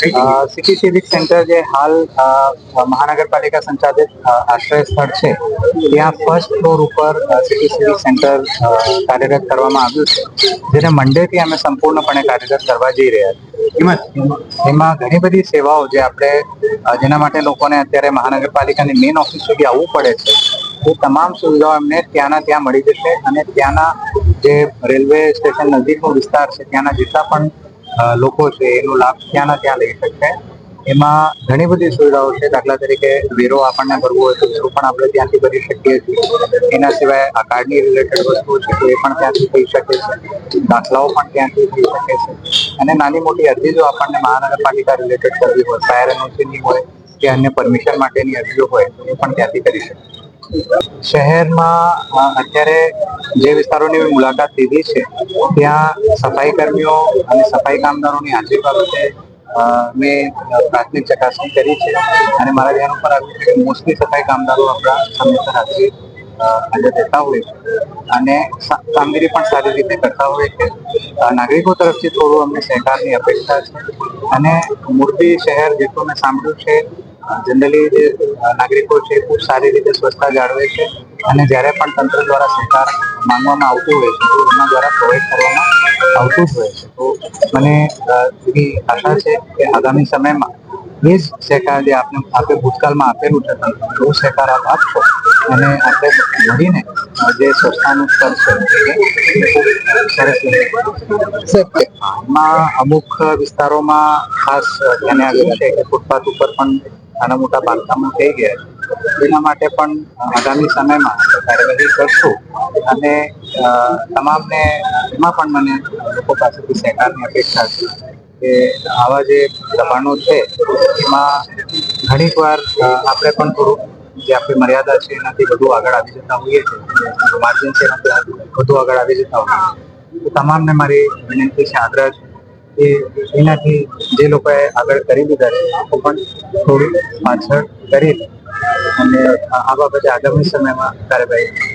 City civic centre જે હાલ મહાનગરપાલિકા સંચાલિત આશ્રય સ્થળ છે, ત્યાં ફર્સ્ટ ફ્લોર ઉપર સિટી સિવિક સેન્ટર કાર્યરત કરવામાં આવ્યું છે. જેને મંડેથી અમે સંપૂર્ણપણે કાર્યરત કરવા જઈ રહ્યા છીએ. એમાં ઘણી બધી સેવાઓ જે આપણે જેના માટે લોકોને અત્યારે મહાનગરપાલિકાની મેઇન ઓફિસ સુધી આવવું પડે છે, એ તમામ સુવિધાઓ એમને ત્યાંના ત્યાં મળી જશે અને ત્યાંના જે રેલવે સ્ટેશન નજીકનો વિસ્તાર છે, ત્યાંના જેટલા પણ લોકો છે, એનો લાભ ત્યાંના ત્યાં લઈ શકશે એમાં ઘણી બધી સુવિધાઓ છે. દાખલા તરીકે વેરો આપણને ભરવો હોય તો વેરો પણ આપણે ત્યાંથી ભરી શકીએ છીએ. એના સિવાય આ કાર્ડની રિલેટેડ વસ્તુઓ છે એ પણ ત્યાંથી થઈ શકે છે. દાખલાઓ પણ ત્યાંથી થઈ શકે છે. અને નાની મોટી અરજી જો આપણને મહાનગરપાલિકા રિલેટેડ કરવી હોય ફાયર એનઓસીની હોય કે અન્ય પરમિશન માટેની અરજીઓ હોય એ પણ ત્યાંથી કરી શકે શહેરમાં અત્યારે જે વિસ્તારોની મુલાકાત લીધી છે, ત્યાં સફાઈ કર્મીઓ અને સફાઈ કામદારોની હાજરી બાબતે મેં પ્રાથમિક ચકાસણી કરી છે અને મારા ધ્યાન ઉપર આવ્યું છે કે મોસ્ટલી સફાઈ કામદારો આપણા સમયસર હાજરી અંદર રહેતા હોય છે. અને કામગીરી પણ સારી રીતે કરતા હોય છે. નાગરિકો તરફથી થોડું અમને સહકારની અપેક્ષા છે. અને મોરબી શહેર જેટલું મેં સાંભળ્યું છે જનરલી જે નાગરિકો છે ખૂબ સારી રીતે સ્વચ્છતા જાળવે છે અને જ્યારે પણ તંત્ર દ્વારા સહકાર માંગવામાં આવતું હોય છે, તો એના દ્વારા પ્રોવાઈડ કરવામાં આવતું જ હોય છે. તો મને એવી આશા છે કે આગામી સમયમાં એ જ સહકાર જે આપને આપે ભૂતકાળમાં આપેલું છે એવો સહકાર આપ આપશો અને આપણે મળીને જે સંસ્થાનું સ્તર છે રીતે અમુક વિસ્તારોમાં ખાસ ધ્યાને આવ્યું છે કે ફૂટપાથ ઉપર પણ નાના મોટા બાંધકામો થઈ ગયા છે. એના માટે પણ આગામી સમયમાં કાર્યવાહી કરશું. અને તમામને એમાં પણ મને લોકો પાસેથી સહકારની અપેક્ષા છે. કે આવા જે દબાણો છે, એમાં ઘણીક વાર આપણે પણ થોડું, જે આપણી મર્યાદા છે, એનાથી વધુ આગળ આવી જતા હોઈએ છીએ. માર્જિન છે, એનાથી વધુ આગળ આવી જતા હોઈએ તો તમામને મારી વિનંતી છે, આગ્રહ છે કે એનાથી જે લોકોએ આગળ કરી દીધા છે લોકો પણ થોડું પાછળ કરી અને આ બાબતે આગામી સમયમાં કાર્યવાહી